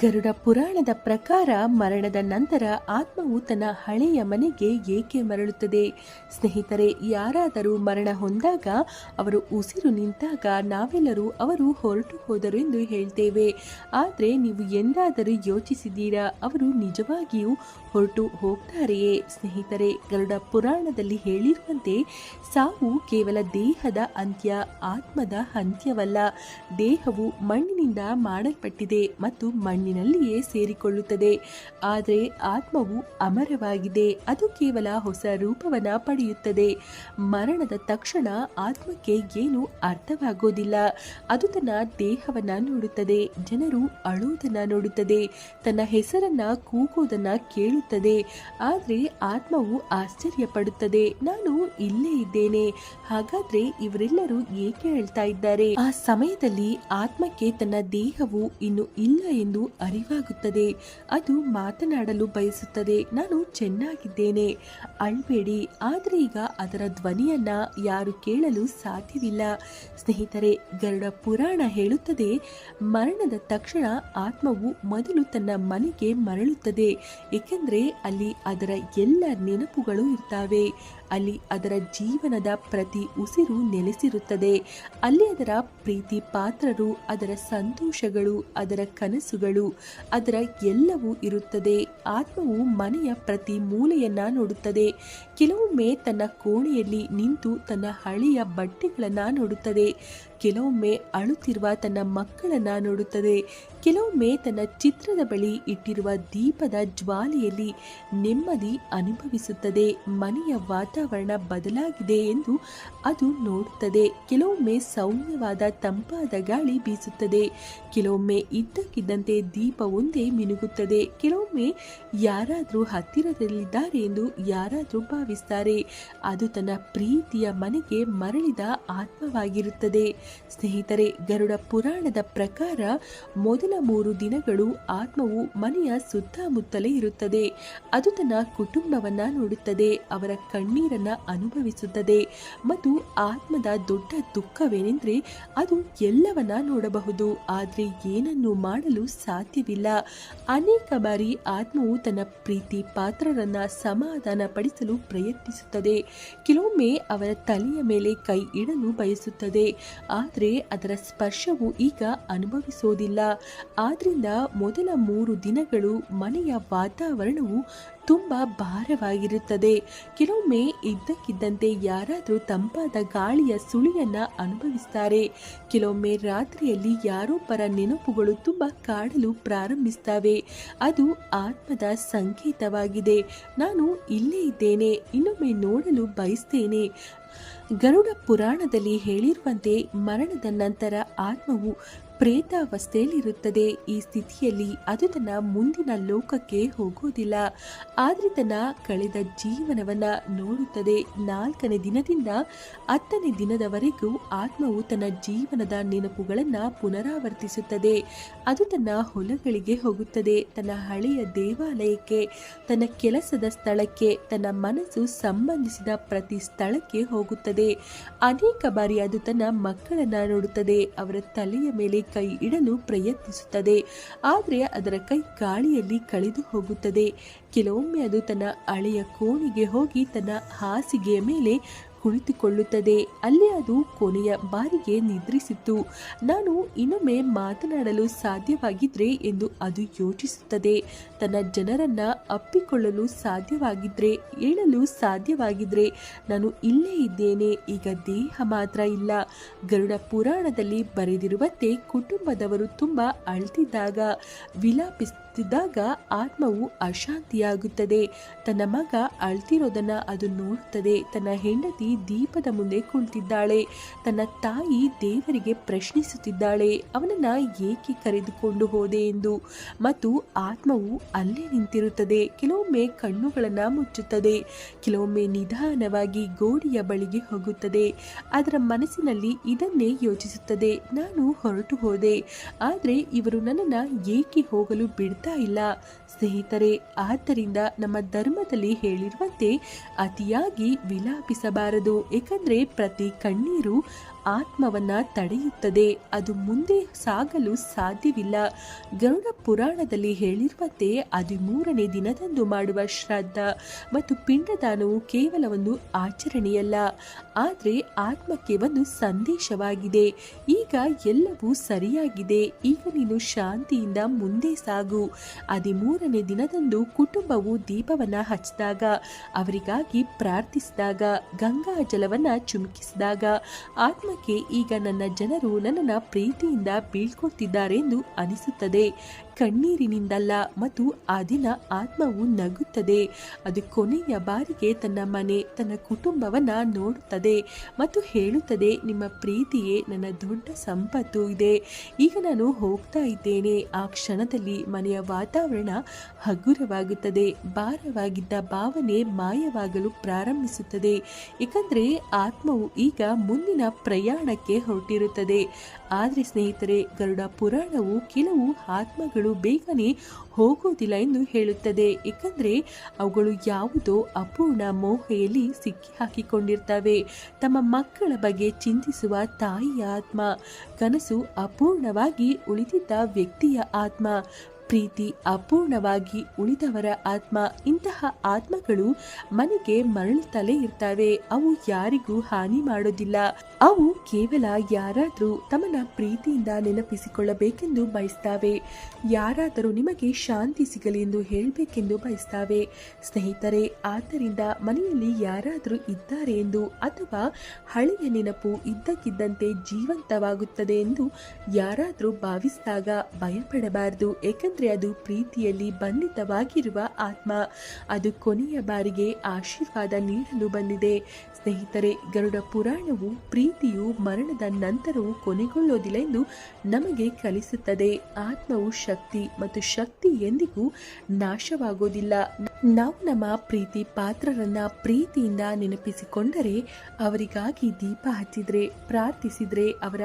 ಗರುಡ ಪುರಾಣದ ಪ್ರಕಾರ ಮರಣದ ನಂತರ ಆತ್ಮವು ತನ್ನ ಹಳೆಯ ಮನೆಗೆ ಏಕೆ ಮರಳುತ್ತದೆ? ಸ್ನೇಹಿತರೆ, ಯಾರಾದರೂ ಮರಣ ಹೊಂದಾಗ ಅವರು ಉಸಿರು ನಿಂತಾಗ ನಾವೆಲ್ಲರೂ ಅವರು ಹೊರಟು ಹೋದರು ಎಂದು ಹೇಳ್ತೇವೆ. ಆದರೆ ನೀವು ಎಂದಾದರೂ ಯೋಚಿಸಿದ್ದೀರಾ? ಅವರು ನಿಜವಾಗಿಯೂ ಹೊರಟು ಹೋಗ್ತಾರೆಯೇ? ಸ್ನೇಹಿತರೆ, ಗರುಡ ಪುರಾಣದಲ್ಲಿ ಹೇಳಿರುವಂತೆ ಸಾವು ಕೇವಲ ದೇಹದ ಅಂತ್ಯ, ಆತ್ಮದ ಅಂತ್ಯವಲ್ಲ. ದೇಹವು ಮಣ್ಣಿನಿಂದ ಮಾಡಲ್ಪಟ್ಟಿದೆ ಮತ್ತು ಮಣ್ಣಿನಲ್ಲಿಯೇ ಸೇರಿಕೊಳ್ಳುತ್ತದೆ. ಆದರೆ ಆತ್ಮವು ಅಮರವಾಗಿದೆ. ಅದು ಕೇವಲ ಹೊಸ ರೂಪವನ್ನ ಪಡೆಯುತ್ತದೆ. ಮರಣದ ತಕ್ಷಣ ಆತ್ಮಕ್ಕೆ ಏನು ಅರ್ಥವಾಗೋದಿಲ್ಲ. ಅದು ತನ್ನ ದೇಹವನ್ನ ನೋಡುತ್ತದೆ. ಜನರು ಅಳುವುದನ್ನು ನೋಡುತ್ತದೆ. ತನ್ನ ಹೆಸರನ್ನ ಕೂಗೋದನ್ನ ಕೇಳುತ್ತದೆ. ಆದರೆ ಆತ್ಮವು ಆಶ್ಚರ್ಯ ಪಡುತ್ತದೆ ನಾನು ಇಲ್ಲೇ ಇದ್ದೇನೆ. ಹಾಗಾದ್ರೆ ಇವರೆಲ್ಲರೂ ಏಕೆ ಹೇಳ್ತಾ ಇದ್ದಾರೆ? ಆ ಸಮಯದಲ್ಲಿ ಆತ್ಮಕ್ಕೆ ತನ್ನ ದೇಹವು ಇನ್ನು ಇಲ್ಲ ಎಂದು ಅರಿವಾಗುತ್ತದೆ. ಅದು ಮಾತನಾಡಲು ಬಯಸುತ್ತದೆ. ನಾನು ಚೆನ್ನಾಗಿದ್ದೇನೆ. ಅಳ್ಬೇಡಿ. ಆದರೆ ಈಗ ಅದರ ಧ್ವನಿಯನ್ನ ಯಾರು ಕೇಳಲು ಸಾಧ್ಯವಿಲ್ಲ. ಸ್ನೇಹಿತರೆ, ಗರುಡ ಪುರಾಣ ಹೇಳುತ್ತದೆ, ಮರಣದ ತಕ್ಷಣ ಆತ್ಮವು ಮೊದಲು ತನ್ನ ಮನೆಗೆ ಮರಳುತ್ತದೆ. ಏಕೆಂದರೆ ಅಲ್ಲಿ ಅದರ ಎಲ್ಲ ನೆನಪುಗಳು ಇರ್ತಾವೆ. ಅಲ್ಲಿ ಅದರ ಜೀವನದ ಪ್ರತಿ ಉಸಿರು ನೆಲೆಸಿರುತ್ತದೆ. ಅಲ್ಲಿ ಅದರ ಪ್ರೀತಿ ಪಾತ್ರರು, ಅದರ ಸಂತೋಷಗಳು, ಅದರ ಕನಸುಗಳು, ಅದರ ಎಲ್ಲವೂ ಇರುತ್ತದೆ. ಆತ್ಮವು ಮನೆಯ ಪ್ರತಿ ಮೂಲೆಯನ್ನ ನೋಡುತ್ತದೆ. ಕೆಲವೊಮ್ಮೆ ತನ್ನ ಕೋಣೆಯಲ್ಲಿ ನಿಂತು ತನ್ನ ಹಳೆಯ ಬಟ್ಟೆಗಳನ್ನ ನೋಡುತ್ತದೆ. ಕೆಲವೊಮ್ಮೆ ಅಳುತ್ತಿರುವ ತನ್ನ ಮಕ್ಕಳನ್ನ ನೋಡುತ್ತದೆ. ಕೆಲವೊಮ್ಮೆ ತನ್ನ ಚಿತ್ರದ ಬಳಿ ಇಟ್ಟಿರುವ ದೀಪದ ಜ್ವಾಲೆಯಲ್ಲಿ ನೆಮ್ಮದಿ ಅನುಭವಿಸುತ್ತದೆ. ಮನೆಯ ವಾತಾವರಣ ಬದಲಾಗಿದೆ ಎಂದು ಅದು ನೋಡುತ್ತದೆ. ಕೆಲವೊಮ್ಮೆ ಸೌಮ್ಯವಾದ ತಂಪಾದ ಗಾಳಿ ಬೀಸುತ್ತದೆ. ಕೆಲವೊಮ್ಮೆ ಇದ್ದಕ್ಕಿದ್ದಂತೆ ದೀಪ ಒಂದೇ ಮಿನುಗುತ್ತದೆ. ಕೆಲವೊಮ್ಮೆ ಯಾರಾದರೂ ಹತ್ತಿರದಲ್ಲಿದ್ದಾರೆ ಎಂದು ಯಾರಾದರೂ ಭಾವಿಸುತ್ತಾರೆ ಅದು ತನ್ನ ಪ್ರೀತಿಯ ಮನೆಗೆ ಮರಳಿದ ಆತ್ಮವಾಗಿರುತ್ತದೆ. ಸ್ನೇಹಿತರೆ, ಗರುಡ ಪುರಾಣದ ಪ್ರಕಾರ ಮೊದಲ ಮೂರು ದಿನಗಳು ಆತ್ಮವು ಮನೆಯ ಸುತ್ತಮುತ್ತಲೇ ಇರುತ್ತದೆ. ಅದು ತನ್ನ ಕುಟುಂಬವನ್ನ ನೋಡುತ್ತದೆ, ಅವರ ಕಣ್ಣೀರನ್ನ ಅನುಭವಿಸುತ್ತದೆ ಮತ್ತು ಆತ್ಮದ ದೊಡ್ಡ ದುಃಖವೇನೆಂದ್ರೆ ಅದು ಎಲ್ಲವನ್ನ ನೋಡಬಹುದು. ಆದರೆ ಏನನ್ನು ಮಾಡಲು ಸಾಧ್ಯವಿಲ್ಲ. ಅನೇಕ ಬಾರಿ ಆತ್ಮವು ತನ್ನ ಪ್ರೀತಿ ಪಾತ್ರರನ್ನ ಸಮಾಧಾನ ಪಡಿಸಲು ಪ್ರಯತ್ನಿಸುತ್ತದೆ. ಕೆಲವೊಮ್ಮೆ ಅವರ ತಲೆಯ ಮೇಲೆ ಕೈ ಇಡಲು ಬಯಸುತ್ತದೆ. ಆದರೆ ಅದರ ಸ್ಪರ್ಶವು ಈಗ ಅನುಭವಿಸೋದಿಲ್ಲ. ಆದ್ರಿಂದ ಮೊದಲ ಮೂರು ದಿನಗಳು ಮನೆಯ ವಾತಾವರಣವು ತುಂಬ ಭಾರವಾಗಿರುತ್ತದೆ. ಕೆಲವೊಮ್ಮೆ ಇದ್ದಕ್ಕಿದ್ದಂತೆ ಯಾರಾದರೂ ತಂಪಾದ ಗಾಳಿಯ ಸುಳಿಯನ್ನ ಅನುಭವಿಸ್ತಾರೆ. ಕೆಲವೊಮ್ಮೆ ರಾತ್ರಿಯಲ್ಲಿ ಯಾರೊಬ್ಬರ ನೆನಪುಗಳು ತುಂಬ ಕಾಡಲು ಪ್ರಾರಂಭಿಸ್ತವೆ. ಅದು ಆತ್ಮದ ಸಂಕೇತವಾಗಿದೆ. ನಾನು ಇಲ್ಲೇ ಇದ್ದೇನೆ, ಇನ್ನೊಮ್ಮೆ ನೋಡಲು ಬಯಸ್ತೇನೆ. ಗರುಡ ಪುರಾಣದಲ್ಲಿ ಹೇಳಿರುವಂತೆ ಮರಣದ ನಂತರ ಆತ್ಮವು ಪ್ರೇತಾವಸ್ಥೆಯಲ್ಲಿರುತ್ತದೆ. ಈ ಸ್ಥಿತಿಯಲ್ಲಿ ಅದು ತನ್ನ ಮುಂದಿನ ಲೋಕಕ್ಕೆ ಹೋಗೋದಿಲ್ಲ ಆದರೆ ತನ್ನ ಕಳೆದ ಜೀವನವನ್ನು ನೋಡುತ್ತದೆ. ನಾಲ್ಕನೇ ದಿನದಿಂದ ಹತ್ತನೇ ದಿನದವರೆಗೂ ಆತ್ಮವು ತನ್ನ ಜೀವನದ ನೆನಪುಗಳನ್ನು ಪುನರಾವರ್ತಿಸುತ್ತದೆ. ಅದು ತನ್ನ ಹೊಲಗಳಿಗೆ ಹೋಗುತ್ತದೆ. ತನ್ನ ಹಳೆಯ ದೇವಾಲಯಕ್ಕೆ, ತನ್ನ ಕೆಲಸದ ಸ್ಥಳಕ್ಕೆ, ತನ್ನ ಮನಸ್ಸು ಸಂಬಂಧಿಸಿದ ಪ್ರತಿ ಸ್ಥಳಕ್ಕೆ ಹೋಗುತ್ತದೆ. ಅನೇಕ ಬಾರಿ ಅದು ತನ್ನ ಮಕ್ಕಳನ್ನು ನೋಡುತ್ತದೆ. ಅವರ ತಲೆಯ ಮೇಲೆ ಕೈ ಇಡಲು ಪ್ರಯತ್ನಿಸುತ್ತದೆ. ಆದರೆ ಅದರ ಕೈ ಗಾಳಿಯಲ್ಲಿ ಕಳೆದು ಹೋಗುತ್ತದೆ. ಕೆಲವೊಮ್ಮೆ ಅದು ತನ್ನ ಹಳೆಯ ಕೋಣೆಗೆ ಹೋಗಿ ತನ್ನ ಹಾಸಿಗೆಯ ಮೇಲೆ ಕುಳಿತುಕೊಳ್ಳುತ್ತದೆ. ಅಲ್ಲಿ ಅದು ಕೊನೆಯ ಬಾರಿಗೆ ನಿದ್ರಿಸಿತ್ತು. ನಾನು ಇನ್ನೊಮ್ಮೆ ಮಾತನಾಡಲು ಸಾಧ್ಯವಾಗಿದ್ರೆ ಎಂದು ಅದು ಯೋಚಿಸುತ್ತದೆ. ತನ್ನ ಜನರನ್ನ ಅಪ್ಪಿಕೊಳ್ಳಲು ಸಾಧ್ಯವಾಗಿದ್ರೆ, ಏಳಲು ಸಾಧ್ಯವಾಗಿದ್ರೆ ನಾನು ಇಲ್ಲೇ ಇದ್ದೇನೆ. ಈಗ ದೇಹ ಮಾತ್ರ ಇಲ್ಲ. ಗರುಡ ಪುರಾಣದಲ್ಲಿ ಬರೆದಿರುವಂತೆ ಕುಟುಂಬದವರು ತುಂಬ ಅಳ್ತಿದ್ದಾಗ ವಿಲಾಪಿಸುತ್ತಿದ್ದಾಗ ಆತ್ಮವು ಅಶಾಂತಿಯಾಗುತ್ತದೆ. ತನ್ನ ಮಗ ಅಳ್ತಿರೋದನ್ನ ಅದು ನೋಡುತ್ತದೆ ತನ್ನ ಹೆಂಡತಿ ದೀಪದ ಮುಂದೆ ಕುಳಿತಿದ್ದಾಳೆ. ತನ್ನ ತಾಯಿ ದೇವರಿಗೆ ಪ್ರಶ್ನಿಸುತ್ತಿದ್ದಾಳೆ. ಅವನನ್ನ ಏಕೆ ಕರೆದುಕೊಂಡು ಹೋದೆ ಎಂದು. ಮತ್ತು ಆತ್ಮವು ಅಲ್ಲೇ ನಿಂತಿರುತ್ತದೆ. ಕೆಲವೊಮ್ಮೆ ಕಣ್ಣುಗಳನ್ನ ಮುಚ್ಚುತ್ತದೆ. ಕೆಲವೊಮ್ಮೆ ನಿಧಾನವಾಗಿ ಗೋಡೆಯ ಬಳಿಗೆ ಹೋಗುತ್ತದೆ. ಅದರ ಮನಸ್ಸಿನಲ್ಲಿ ಇದನ್ನೇ ಯೋಚಿಸುತ್ತದೆ. ನಾನು ಹೊರಟು ಹೋದೆ. ಆದರೆ ಇವರು ನನ್ನನ್ನ ಏಕೆ ಹೋಗಲು ಬಿಡ್ತಾ ಇಲ್ಲ. ಸ್ನೇಹಿತರೆ ಆದ್ದರಿಂದ ನಮ್ಮ ಧರ್ಮದಲ್ಲಿ ಹೇಳಿರುವಂತೆ ಅತಿಯಾಗಿ ವಿಲಾಪಿಸಬಾರದು. ಏಕೆಂದರೆ ಪ್ರತಿ ಕಣ್ಣೀರು ಆತ್ಮವನ್ನ ತಡೆಯುತ್ತದೆ. ಅದು ಮುಂದೆ ಸಾಗಲು ಸಾಧ್ಯವಿಲ್ಲ. ಗರುಡ ಪುರಾಣದಲ್ಲಿ ಹೇಳಿರುವಂತೆ ಹದಿಮೂರನೇ ದಿನದಂದು ಮಾಡುವ ಶ್ರಾದ್ದ ಮತ್ತು ಪಿಂಡದಾನವು ಕೇವಲ ಒಂದು ಆಚರಣೆಯಲ್ಲ. ಆದರೆ ಆತ್ಮಕ್ಕೆ ಒಂದು ಸಂದೇಶವಾಗಿದೆ. ಈಗ ಎಲ್ಲವೂ ಸರಿಯಾಗಿದೆ. ಈಗ ನೀನು ಶಾಂತಿಯಿಂದ ಮುಂದೆ ಸಾಗು. ಹದಿಮೂರನೇ ದಿನದಂದು ಕುಟುಂಬವು ದೀಪವನ್ನ ಹಚ್ಚಿದಾಗ, ಅವರಿಗಾಗಿ ಪ್ರಾರ್ಥಿಸಿದಾಗ, ಗಂಗಾ ಜಲವನ್ನ ಚುಮುಕಿಸಿದಾಗ ಆತ್ಮಕ್ಕೆ ಈಗ ನನ್ನ ಜನರು ನನ್ನನ್ನು ಪ್ರೀತಿಯಿಂದ ಬೀಳ್ಕೊಳ್ತಿದ್ದಾರೆ ಎಂದು ಅನಿಸುತ್ತದೆ. ಕಣ್ಣೀರಿನಿಂದಲ್ಲ ಮತ್ತು ಆ ದಿನ ಆತ್ಮವು ನಗುತ್ತದೆ. ಅದು ಕೊನೆಯ ಬಾರಿಗೆ ತನ್ನ ಮನೆ, ತನ್ನ ಕುಟುಂಬವನ್ನ ನೋಡುತ್ತದೆ ಮತ್ತು ಹೇಳುತ್ತದೆ, ನಿಮ್ಮ ಪ್ರೀತಿಯೇ ನನ್ನ ದೊಡ್ಡ ಸಂಪತ್ತು ಇದೆ. ಈಗ ನಾನು ಹೋಗ್ತಾ ಇದ್ದೇನೆ. ಆ ಕ್ಷಣದಲ್ಲಿ ಮನೆಯ ವಾತಾವರಣ ಹಗುರವಾಗುತ್ತದೆ. ಭಾರವಾಗಿದ್ದ ಭಾವನೆ ಮಾಯವಾಗಲು ಪ್ರಾರಂಭಿಸುತ್ತದೆ. ಏಕೆಂದರೆ ಆತ್ಮವು ಈಗ ಮುಂದಿನ ಪ್ರಯಾಣಕ್ಕೆ ಹೊರಟಿರುತ್ತದೆ. ಆದರೆ ಸ್ನೇಹಿತರೆ, ಗರುಡ ಪುರಾಣವು ಕೆಲವು ಆತ್ಮಗಳು ಬೇಗನೆ ಹೋಗೋದಿಲ್ಲ ಎಂದು ಹೇಳುತ್ತದೆ. ಏಕೆಂದರೆ ಅವುಗಳು ಯಾವುದೋ ಅಪೂರ್ಣ ಮೋಹೆಯಲ್ಲಿ ಸಿಕ್ಕಿ ಹಾಕಿಕೊಂಡಿರ್ತವೆ ತಮ್ಮ ಮಕ್ಕಳ ಬಗ್ಗೆ ಚಿಂತಿಸುವ ತಾಯಿಯ ಆತ್ಮ, ಕನಸು ಅಪೂರ್ಣವಾಗಿ ಉಳಿದಿದ್ದ ವ್ಯಕ್ತಿಯ ಆತ್ಮ ಪ್ರೀತಿ ಅಪೂರ್ಣವಾಗಿ ಉಳಿದವರ ಆತ್ಮ, ಇಂತಹ ಆತ್ಮಗಳು ಮನೆಗೆ ಮರಳುತ್ತಲೇ ಇರ್ತವೆ. ಅವು ಯಾರಿಗೂ ಹಾನಿ ಮಾಡೋದಿಲ್ಲ. ಅವು ಕೇವಲ ಯಾರಾದರೂ ತಮ್ಮನ ಪ್ರೀತಿಯಿಂದ ನೆನಪಿಸಿಕೊಳ್ಳಬೇಕೆಂದು ಬಯಸ್ತಾವೆ. ಯಾರಾದರೂ ನಿಮಗೆ ಶಾಂತಿ ಸಿಗಲಿ ಎಂದು ಹೇಳಬೇಕೆಂದು ಬಯಸ್ತಾವೆ. ಸ್ನೇಹಿತರೆ, ಆದ್ದರಿಂದ ಮನೆಯಲ್ಲಿ ಯಾರಾದರೂ ಇದ್ದಾರೆ ಎಂದು ಅಥವಾ ಹಳೆಯ ನೆನಪು ಇದ್ದಕ್ಕಿದ್ದಂತೆ ಜೀವಂತವಾಗುತ್ತದೆ ಎಂದು ಯಾರಾದರೂ ಭಾವಿಸಿದಾಗ ಭಯಪಡಬಾರದು. ಏಕೆಂದರೆ ಅದು ಪ್ರೀತಿಯಲ್ಲಿ ಬಂಧಿತವಾಗಿರುವ ಆತ್ಮ. ಅದು ಕೊನೆಯ ಬಾರಿಗೆ ಆಶೀರ್ವಾದ ನೀಡಲು ಬಂದಿದೆ. ಸ್ನೇಹಿತರೆ, ಗರುಡ ಪುರಾಣವು ಪ್ರೀತಿಯು ಮರಣದ ನಂತರವೂ ಕೊನೆಗೊಳ್ಳೋದಿಲ್ಲ ಎಂದು ನಮಗೆ ಕಲಿಸುತ್ತದೆ. ಆತ್ಮವು ಶಕ್ತಿ ಮತ್ತು ಶಕ್ತಿ ಎಂದಿಗೂ ನಾಶವಾಗೋದಿಲ್ಲ ನಾವು ನಮ್ಮ ಪ್ರೀತಿ ಪಾತ್ರರನ್ನ ಪ್ರೀತಿಯಿಂದ ನೆನಪಿಸಿಕೊಂಡರೆ ಅವರಿಗಾಗಿ ದೀಪ ಹಚ್ಚಿದ್ರೆ, ಪ್ರಾರ್ಥಿಸಿದ್ರೆ ಅವರ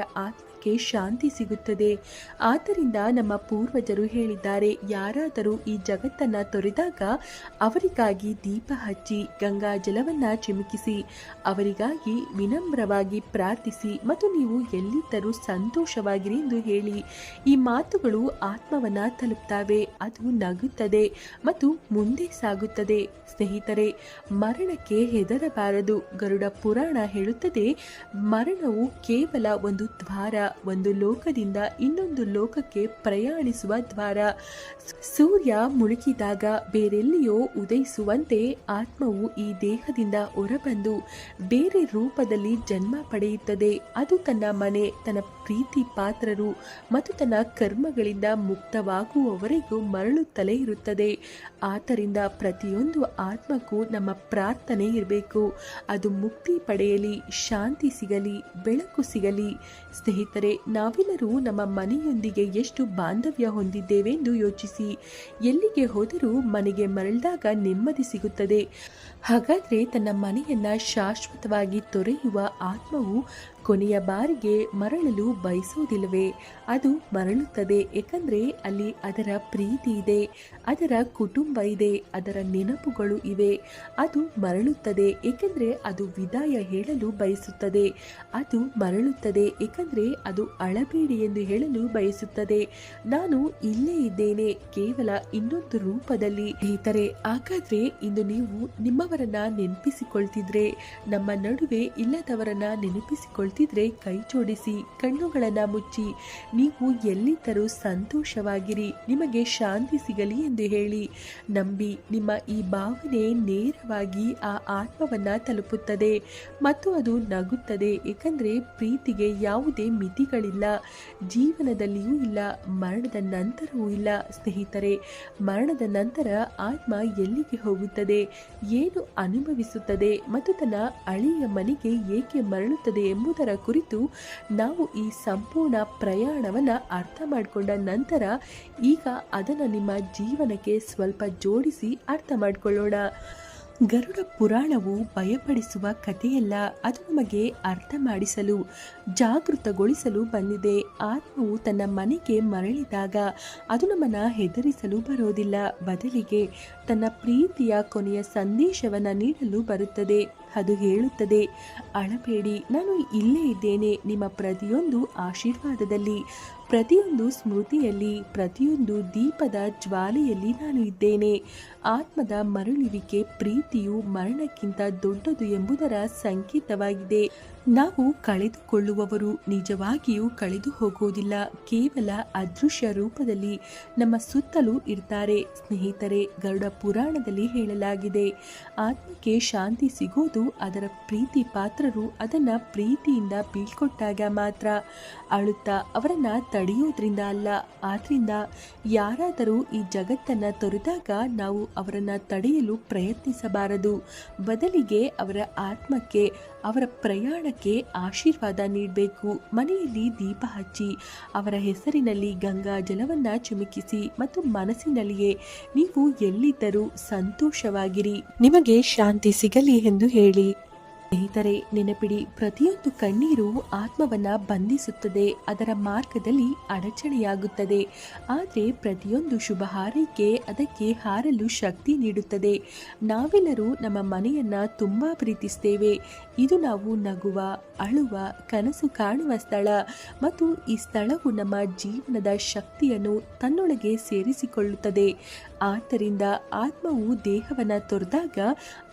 ಆತ್ಮಕ್ಕೆ ಶಾಂತಿ ಸಿಗುತ್ತದೆ. ಆದ್ದರಿಂದ ನಮ್ಮ ಪೂರ್ವಜರು ಹೇಳಿದ್ದಾರೆ, ಯಾರಾದರೂ ಈ ಜಗತ್ತನ್ನ ತೊರೆದಾಗ ಅವರಿಗಾಗಿ ದೀಪ ಹಚ್ಚಿ, ಗಂಗಾ ಜಲವನ್ನು ಚಿಮುಕಿಸಿ, ಅವರಿಗಾಗಿ ವಿನಮ್ರವಾಗಿ ಪ್ರಾರ್ಥಿಸಿ ಮತ್ತು ನೀವು ಎಲ್ಲಿದ್ದರೂ ಸಂತೋಷವಾಗಿರಿ ಎಂದು ಹೇಳಿ, ಈ ಮಾತುಗಳು ಆತ್ಮವನ್ನ ತಲುಪ್ತವೆ, ಅದು ನಗುತ್ತದೆ ಮತ್ತು ಮುಂದೆ ಸಾಗುತ್ತದೆ. ಸ್ನೇಹಿತರೆ, ಮರಣಕ್ಕೆ ಹೆದರಬಾರದು. ಗರುಡ ಪುರಾಣ ಹೇಳುತ್ತದೆ, ಮರಣವು ಕೇವಲ ಒಂದು ದ್ವಾರ ಒಂದು ಲೋಕದಿಂದ ಇನ್ನೊಂದು ಲೋಕಕ್ಕೆ ಪ್ರಯಾಣಿಸುವ ದ್ವಾರ. ಸೂರ್ಯ ಮುಳುಗಿದಾಗ ಬೇರೆಲ್ಲಿಯೋ ಉದಯಿಸುವಂತೆ ಆತ್ಮವು ಈ ದೇಹದಿಂದ ಹೊರಬಂದು ಬೇರೆ ರೂಪದಲ್ಲಿ ಜನ್ಮ ಪಡೆಯುತ್ತದೆ. ಅದು ತನ್ನ ಮನೆ, ತನ್ನ ಪ್ರೀತಿ ಪಾತ್ರರು ಮತ್ತು ತನ್ನ ಕರ್ಮಗಳಿಂದ ಮುಕ್ತವಾಗುವವರೆಗೂ ಮರಳುತ್ತಲೇ ಇರುತ್ತದೆ. ಆದ್ದರಿಂದ ಪ್ರತಿಯೊಂದು ಆತ್ಮಕ್ಕೂ ನಮ್ಮ ಪ್ರಾರ್ಥನೆ ಇರಬೇಕು. ಅದು ಮುಕ್ತಿ ಪಡೆಯಲಿ, ಶಾಂತಿ ಸಿಗಲಿ, ಬೆಳಕು ಸಿಗಲಿ. ಸ್ನೇಹಿತರೆ ನಾವೆಲ್ಲರೂ ನಮ್ಮ ಮನೆಯೊಂದಿಗೆ ಎಷ್ಟು ಬಾಂಧವ್ಯ ಹೊಂದಿದ್ದೇವೆ ಎಂದು ಯೋಚಿಸಿ, ಎಲ್ಲಿಗೆ ಹೋದರೂ ಮನೆಗೆ ಮರಳಿದಾಗ ನೆಮ್ಮದಿ ಸಿಗುತ್ತದೆ. ಹಾಗಾದರೆ ತನ್ನ ಮನೆಯನ್ನ ಶಾಶ್ವತವಾಗಿ ತೊರೆಯುವ ಆತ್ಮವು ಕೊನೆಯ ಬಾರಿಗೆ ಮರಳಲು ಬಯಸುವುದಿಲ್ಲವೇ ಅದು ಮರಳುತ್ತದೆ, ಏಕೆಂದರೆ ಅಲ್ಲಿ ಅದರ ಪ್ರೀತಿ ಇದೆ, ಅದರ ಕುಟುಂಬ ಇದೆ, ಅದರ ನೆನಪುಗಳು ಇವೆ. ಅದು ಮರಳುತ್ತದೆ, ಏಕೆಂದರೆ ಅದು ವಿದಾಯ ಹೇಳಲು ಬಯಸುತ್ತದೆ. ಅದು ಮರಳುತ್ತದೆ, ಏಕೆಂದರೆ ಅದು ಅಳಬೇಡಿ ಎಂದು ಹೇಳಲು ಬಯಸುತ್ತದೆ. ನಾನು ಇಲ್ಲೇ ಇದ್ದೇನೆ, ಕೇವಲ ಇನ್ನೊಂದು ರೂಪದಲ್ಲಿ. ಸ್ನೇಹಿತರೆ, ಹಾಗಾದ್ರೆ ಇಂದು ನೀವು ನಿಮ್ಮವರನ್ನ ನೆನಪಿಸಿಕೊಳ್ತಿದ್ರೆ, ನಮ್ಮ ನಡುವೆ ಇಲ್ಲದವರನ್ನ ನೆನಪಿಸಿಕೊಳ್ತಿದ್ರೆ ಕೈ ಜೋಡಿಸಿ, ಕಣ್ಣುಗಳನ್ನ ಮುಚ್ಚಿ, ನೀವು ಎಲ್ಲಿದ್ದರೂ ಸಂತೋಷವಾಗಿರಿ, ನಿಮಗೆ ಶಾಂತಿ ಸಿಗಲಿ ಎಂದು ಹೇಳಿ. ನಂಬಿ ನಿಮ್ಮ ಈ ಭಾವನೆ ನೇರವಾಗಿ ಆ ಆತ್ಮವನ್ನ ತಲುಪುತ್ತದೆ. ಮತ್ತು ಅದು ನಗುತ್ತದೆ, ಏಕೆಂದರೆ ಪ್ರೀತಿಗೆ ಯಾವುದೇ ಮಿತಿಗಳಿಲ್ಲ, ಜೀವನದಲ್ಲಿಯೂ ಇಲ್ಲ, ಮರಣದ ನಂತರವೂ ಇಲ್ಲ. ಸ್ನೇಹಿತರೆ, ಮರಣದ ನಂತರ ಆತ್ಮ ಎಲ್ಲಿಗೆ ಹೋಗುತ್ತದೆ, ಏನು ಅನುಭವಿಸುತ್ತದೆ ಮತ್ತು ತನ್ನ ಅಳಿಯ ಮನೆಗೆ ಏಕೆ ಮರಳುತ್ತದೆ ಎಂಬುದರ ಕುರಿತು ನಾವು ಈ ಸಂಪೂರ್ಣ ಪ್ರಯಾಣವನ್ನು ಅರ್ಥ ಮಾಡಿಕೊಂಡ ನಂತರ ಈಗ ಅದನ್ನು ನಿಮ್ಮ ಜೀವನಕ್ಕೆ ಸ್ವಲ್ಪ ಜೋಡಿಸಿ ಅರ್ಥ ಮಾಡಿಕೊಳ್ಳೋಣ. ಗರುಡ ಪುರಾಣವು ಭಯಪಡಿಸುವ ಕಥೆಯಲ್ಲ, ಅದು ನಮಗೆ ಅರ್ಥ ಮಾಡಿಸಲು, ಜಾಗೃತಗೊಳಿಸಲು ಬಂದಿದೆ. ಆತ್ಮವು ತನ್ನ ಮನೆಗೆ ಮರಳಿದಾಗ ಅದು ನಮ್ಮನ್ನು ಹೆದರಿಸಲು ಬರೋದಿಲ್ಲ. ಬದಲಿಗೆ ತನ್ನ ಪ್ರೀತಿಯ ಕೊನೆಯ ಸಂದೇಶವನ್ನು ನೀಡಲು ಬರುತ್ತದೆ. ಅದು ಹೇಳುತ್ತದೆ, ಅಳಬೇಡಿ, ನಾನು ಇಲ್ಲೇ ಇದ್ದೇನೆ ನಿಮ್ಮ ಪ್ರತಿಯೊಂದು ಆಶೀರ್ವಾದದಲ್ಲಿ. ಪ್ರತಿಯೊಂದು ಸ್ಮೃತಿಯಲ್ಲಿ, ಪ್ರತಿಯೊಂದು ದೀಪದ ಜ್ವಾಲೆಯಲ್ಲಿ ನಾನು ಇದ್ದೇನೆ. ಆತ್ಮದ ಮರಳುವಿಕೆ ಪ್ರೀತಿಯು ಮರಣಕ್ಕಿಂತ ದೊಡ್ಡದು ಎಂಬುದರ ಸಂಕೇತವಾಗಿದೆ. ನಾವು ಕಳೆದುಕೊಳ್ಳುವವರು ನಿಜವಾಗಿಯೂ ಕಳೆದು ಹೋಗುವುದಿಲ್ಲ. ಕೇವಲ ಅದೃಶ್ಯ ರೂಪದಲ್ಲಿ ನಮ್ಮ ಸುತ್ತಲೂ ಇರ್ತಾರೆ. ಸ್ನೇಹಿತರೆ, ಗರುಡ ಪುರಾಣದಲ್ಲಿ ಹೇಳಲಾಗಿದೆ, ಆತ್ಮಕ್ಕೆ ಶಾಂತಿ ಸಿಗೋದು ಅದರ ಪ್ರೀತಿ ಪಾತ್ರರು ಅದನ್ನು ಪ್ರೀತಿಯಿಂದ ಬೀಳ್ಕೊಟ್ಟಾಗ ಮಾತ್ರ. ಅಳುತ್ತಾ ಅವರನ್ನು ತಡೆಯೋದ್ರಿಂದ ಅಲ್ಲ ಆದ್ದರಿಂದ ಯಾರಾದರೂ ಈ ಜಗತ್ತನ್ನು ತೊರೆದಾಗ ನಾವು ಅವರನ್ನು ತಡೆಯಲು ಪ್ರಯತ್ನಿಸಬಾರದು. ಬದಲಿಗೆ ಅವರ ಆತ್ಮಕ್ಕೆ, ಅವರ ಪ್ರಯಾಣಕ್ಕೆ ಆಶೀರ್ವಾದ ನೀಡಬೇಕು. ಮನೆಯಲ್ಲಿ ದೀಪ ಹಚ್ಚಿ, ಅವರ ಹೆಸರಿನಲ್ಲಿ ಗಂಗಾ ಜಲವನ್ನ ಚಿಮುಕಿಸಿ ಮತ್ತು ಮನಸ್ಸಿನಲ್ಲಿಯೇ ನೀವು ಎಲ್ಲಿದ್ದರೂ ಸಂತೋಷವಾಗಿರಿ. ನಿಮಗೆ ಶಾಂತಿ ಸಿಗಲಿ ಎಂದು ಹೇಳಿ. ಸ್ನೇಹಿತರೆ, ನೆನಪಿಡಿ, ಪ್ರತಿಯೊಂದು ಕಣ್ಣೀರು ಆತ್ಮವನ್ನ ಬಂಧಿಸುತ್ತದೆ, ಅದರ ಮಾರ್ಗದಲ್ಲಿ ಅಡಚಣೆಯಾಗುತ್ತದೆ. ಆದರೆ ಪ್ರತಿಯೊಂದು ಶುಭ ಹಾರೈಕೆ ಅದಕ್ಕೆ ಹಾರಲು ಶಕ್ತಿ ನೀಡುತ್ತದೆ. ನಾವೆಲ್ಲರೂ ನಮ್ಮ ಮನೆಯನ್ನ ತುಂಬಾ ಪ್ರೀತಿಸ್ತೇವೆ. ಇದು ನಾವು ನಗುವ, ಅಳುವ, ಕನಸು ಕಾಣುವ ಸ್ಥಳ ಮತ್ತು ಈ ಸ್ಥಳವು ನಮ್ಮ ಜೀವನದ ಶಕ್ತಿಯನ್ನು ತನ್ನೊಳಗೆ ಸೇರಿಸಿಕೊಳ್ಳುತ್ತದೆ. ಆದ್ದರಿಂದ ಆತ್ಮವು ದೇಹವನ್ನು ತೊರೆದಾಗ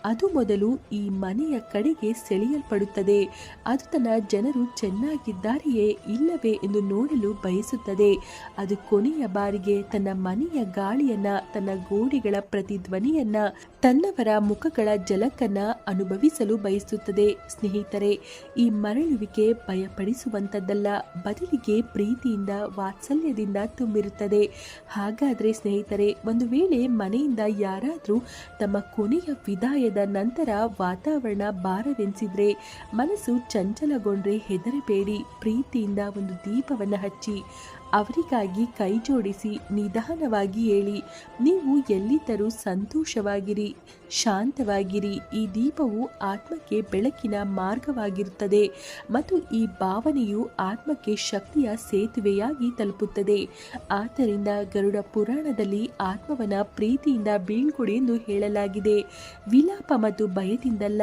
ಅದು ಮೊದಲು ಈ ಮನೆಯ ಕಡೆಗೆ ಸೆಳೆಯಲ್ಪಡುತ್ತದೆ. ಅದು ತನ್ನ ಜನರು ಚೆನ್ನಾಗಿದ್ದಾರೆಯೇ ಇಲ್ಲವೇ ಎಂದು ನೋಡಲು ಬಯಸುತ್ತದೆ. ಅದು ಕೊನೆಯ ಬಾರಿಗೆ ತನ್ನ ಮನೆಯ ಗಾಳಿಯನ್ನ, ತನ್ನ ಗೋಡೆಗಳ ಪ್ರತಿಧ್ವನಿಯನ್ನ, ತನ್ನವರ ಮುಖಗಳ ಜಲಕನ್ನ ಅನುಭವಿಸಲು ಬಯಸುತ್ತದೆ. ಸ್ನೇಹಿತರೆ, ಈ ಮರಳುವಿಕೆ ಭಯಪಡಿಸುವಂಥದ್ದಲ್ಲ. ಬದಲಿಗೆ ಪ್ರೀತಿಯಿಂದ, ವಾತ್ಸಲ್ಯದಿಂದ ತುಂಬಿರುತ್ತದೆ. ಹಾಗಾದ್ರೆ ಸ್ನೇಹಿತರೆ, ಒಂದು ವೇಳೆ ಮನೆಯಿಂದ ಯಾರಾದರೂ ತಮ್ಮ ಕೊನೆಯ ವಿದಾಯದ ನಂತರ ವಾತಾವರಣ ಬಾರದೆನಿಸಿದ್ರೆ ಮನಸ್ಸು ಚಂಚಲಗೊಂಡ್ರೆ ಹೆದರಬೇಡಿ. ಪ್ರೀತಿಯಿಂದ ಒಂದು ದೀಪವನ್ನು ಹಚ್ಚಿ. ಅವರಿಗಾಗಿ ಕೈ ಜೋಡಿಸಿ ನಿಧಾನವಾಗಿ ಹೇಳಿ, ನೀವು ಎಲ್ಲಿದ್ದರೂ ಸಂತೋಷವಾಗಿರಿ, ಶಾಂತವಾಗಿರಿ. ಈ ದೀಪವು ಆತ್ಮಕ್ಕೆ ಬೆಳಕಿನ ಮಾರ್ಗವಾಗಿರುತ್ತದೆ ಮತ್ತು ಈ ಭಾವನೆಯು ಆತ್ಮಕ್ಕೆ ಶಕ್ತಿಯ ಸೇತುವೆಯಾಗಿ ತಲುಪುತ್ತದೆ. ಆದ್ದರಿಂದ ಗರುಡ ಪುರಾಣದಲ್ಲಿ ಆತ್ಮವನ ಪ್ರೀತಿಯಿಂದ ಬೀಳ್ಕೊಡಿ ಎಂದು ಹೇಳಲಾಗಿದೆ. ವಿಲಾಪ ಮತ್ತು ಭಯದಿಂದಲ್ಲ